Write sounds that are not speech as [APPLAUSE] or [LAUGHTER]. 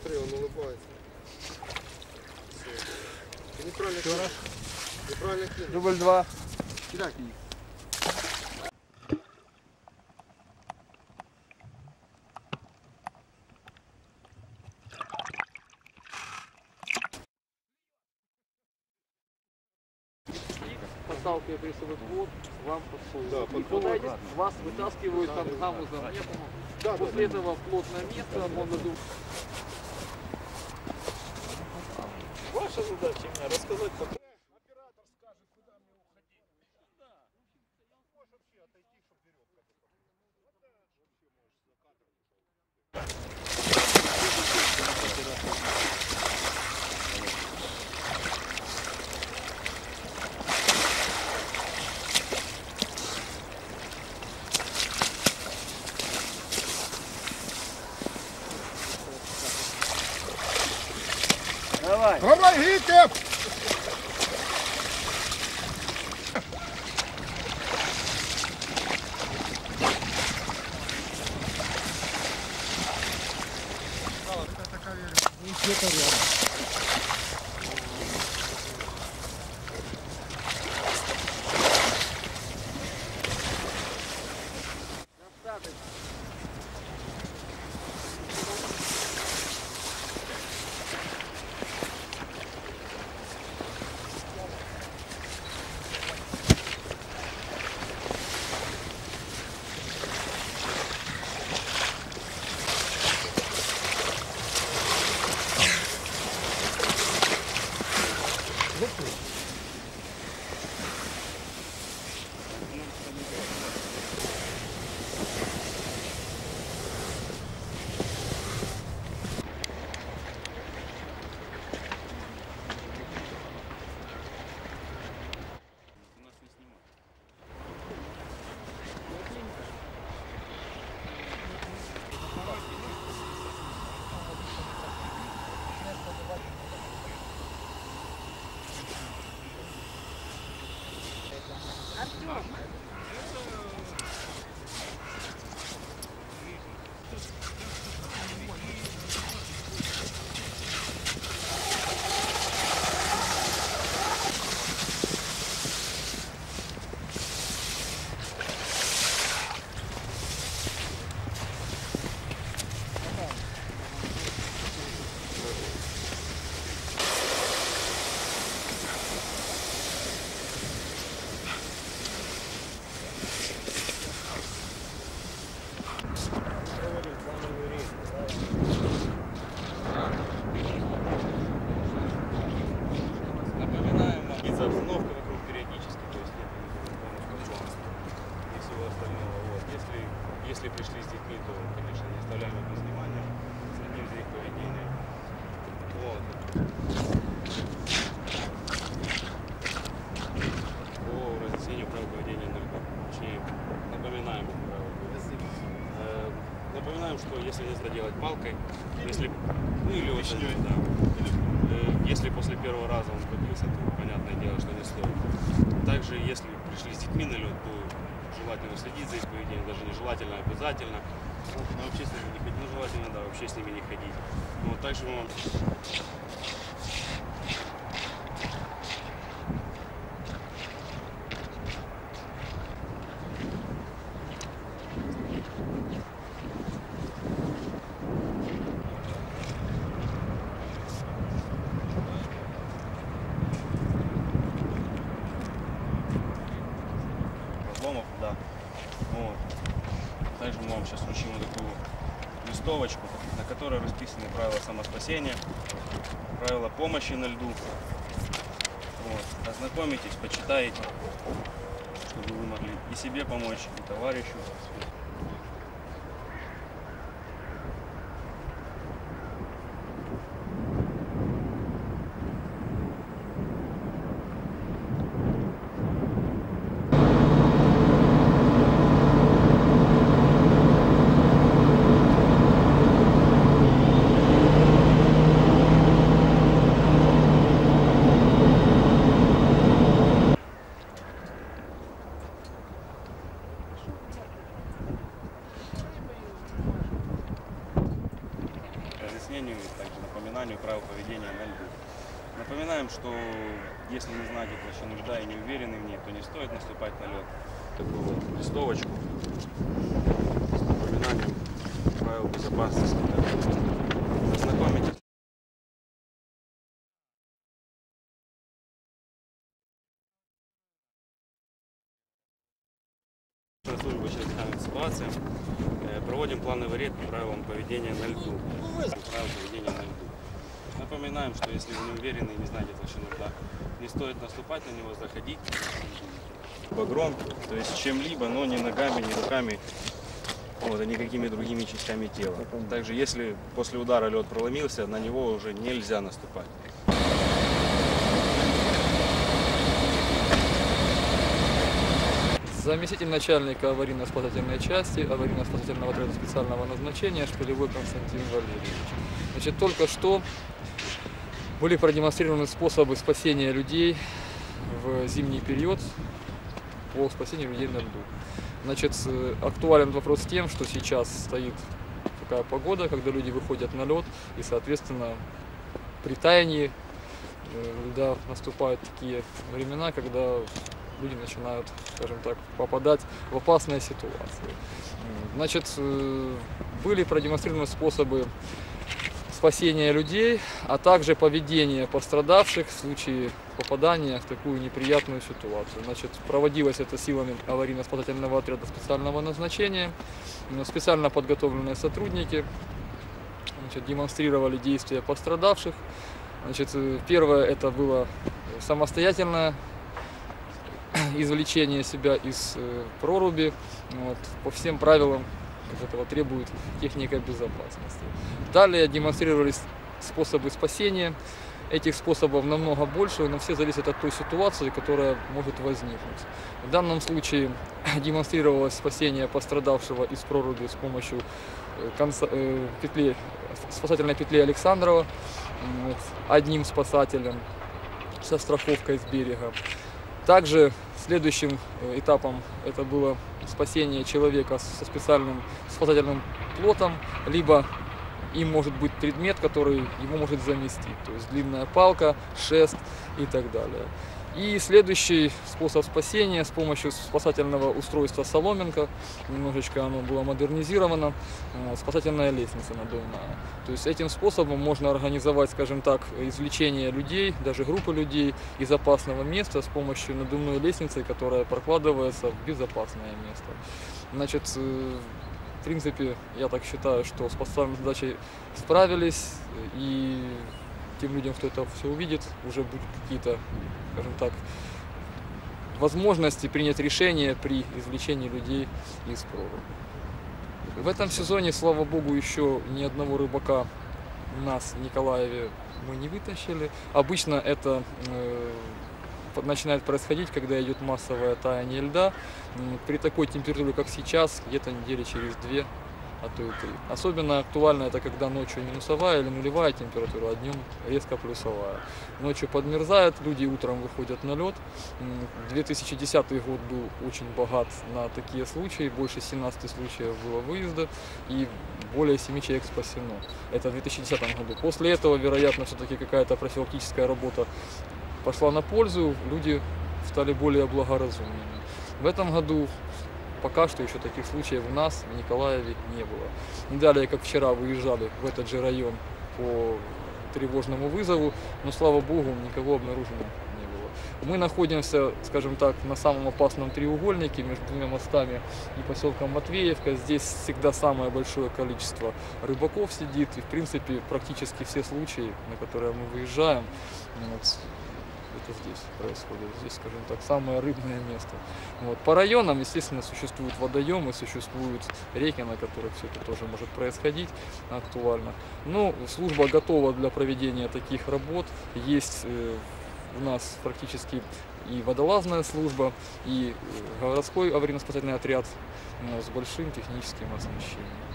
Смотри, он улыбается. Ты неправильно кинул. Неправильно кинул. Дубль два. Кидай. подталкивая прессовый плот, вам под Да, И под хватаетесь, вас вытаскивают там гамузом метром. Да, да, После этого плотное место, можно Ваша задача мне рассказать по Давай. Помогите! Напоминаем вам видится обстановка вокруг периодически, то есть нет никакого и всего остального. Вот. Если, если пришли с детьми, то, конечно, не оставляем их без внимания, следим за их поведением. Вот. По разъяснению правил поведения на льду. Точнее, напоминаем эти правила поведения. Э, Напоминаем, что если нельзя делать палкой, если, ну или вот, да, Э, если после первого раза он побился, то понятное дело, что не стоит. Также, если пришли с детьми на лед, то желательно следить за их поведением, даже не желательно, а обязательно. Ну, вообще с ними не ходить, ну желательно, да, вообще с ними не ходить. Вот, также мы вам разломов, да. Вот. Также мы вам сейчас вручим вот такую листовочку, на которой расписаны правила самоспасения, правила помощи на льду. Вот. Ознакомитесь, почитаете, чтобы вы могли и себе помочь, и товарищу. Что если не знаете толщину льда и не уверены в ней, то не стоит наступать на лед. Такую вот листовочку с напоминанием правил безопасности. Ознакомитесь. На службе чрезвычайных ситуаций э, проводим плановый рейд по правилам поведения на льду. Правил поведения на льду. Напоминаем, что если вы не уверены и не знаете толщину льда, не стоит наступать на него, заходить. Багром, то есть чем-либо, но не ногами, не руками, вот, и никакими другими частями тела. Также если после удара лед проломился, на него уже нельзя наступать. Заместитель начальника аварийно-спасательной части, аварийно-спасательного отряда специального назначения Шпилевой Константин Валерьевич. Значит, только что были продемонстрированы способы спасения людей в зимний период по спасению людей на льду. Значит, э, актуален вопрос тем, что сейчас стоит такая погода, когда люди выходят на лед, и, соответственно, при таянии э, льда наступают такие времена, когда люди начинают, скажем так, попадать в опасные ситуации. Значит, э, были продемонстрированы способы спасения людей, а также поведение пострадавших в случае попадания в такую неприятную ситуацию. Значит, проводилось это силами аварийно-спасательного отряда специального назначения. Специально подготовленные сотрудники значит, демонстрировали действия пострадавших. Значит, э, первое это было самостоятельное [CLEARS THROAT] извлечение себя из э, проруби вот, по всем правилам, как этого требует техника безопасности. Далее демонстрировались способы спасения. Этих способов намного больше, но все зависят от той ситуации, которая может возникнуть. В данном случае [CLEARS THROAT] демонстрировалось спасение пострадавшего из проруби с помощью э, конца- э, петли, спасательной петли Александрова вот, одним спасателем со страховкой с берега. Также следующим э, этапом это было спасение человека со специальным спасательным плотом, либо им может быть предмет, который его может заместить, то есть длинная палка, шест и так далее. И следующий способ спасения с помощью спасательного устройства соломинка, немножечко оно было модернизировано, э, спасательная лестница надувная. То есть этим способом можно организовать, скажем так, извлечение людей, даже группы людей из опасного места с помощью надувной лестницы, которая прокладывается в безопасное место. Значит, э, в принципе, я так считаю, что с поставленной задачей справились, и тем людям, кто это все увидит, уже будут какие-то, скажем так, возможности принять решение при извлечении людей из проруби. В этом сезоне, слава богу, еще ни одного рыбака у нас в Николаеве мы не вытащили. Обычно это э, начинает происходить, когда идет массовое таяние льда. При такой температуре, как сейчас, где-то недели через две, и три. Особенно актуально это, когда ночью минусовая или нулевая температура, а днем резко плюсовая. Ночью подмерзает, люди утром выходят на лед. М, 2010 год был очень богат на такие случаи, больше 17 случаев было выезда и более 7 человек спасено. Это в 2010 году. После этого, вероятно, все-таки какая-то профилактическая работа пошла на пользу, люди стали более благоразумными. В этом году пока что еще таких случаев у нас в Николаеве не было. Не далее, как вчера выезжали в этот же район по тревожному вызову, но слава богу, никого обнаружено не было. Мы находимся, скажем так, на самом опасном треугольнике между двумя мостами и поселком Матвеевка. Здесь всегда самое большое количество рыбаков сидит, и в принципе практически все случаи, на которые мы выезжаем, вот, это здесь происходит. Здесь, скажем так, самое рыбное место. Вот. По районам, естественно, существуют водоемы, существуют реки, на которых все это тоже может происходить актуально. Но служба готова для проведения таких работ. Есть э, у нас практически и водолазная служба, и э, городской аварийно-спасательный отряд э, с большим техническим оснащением.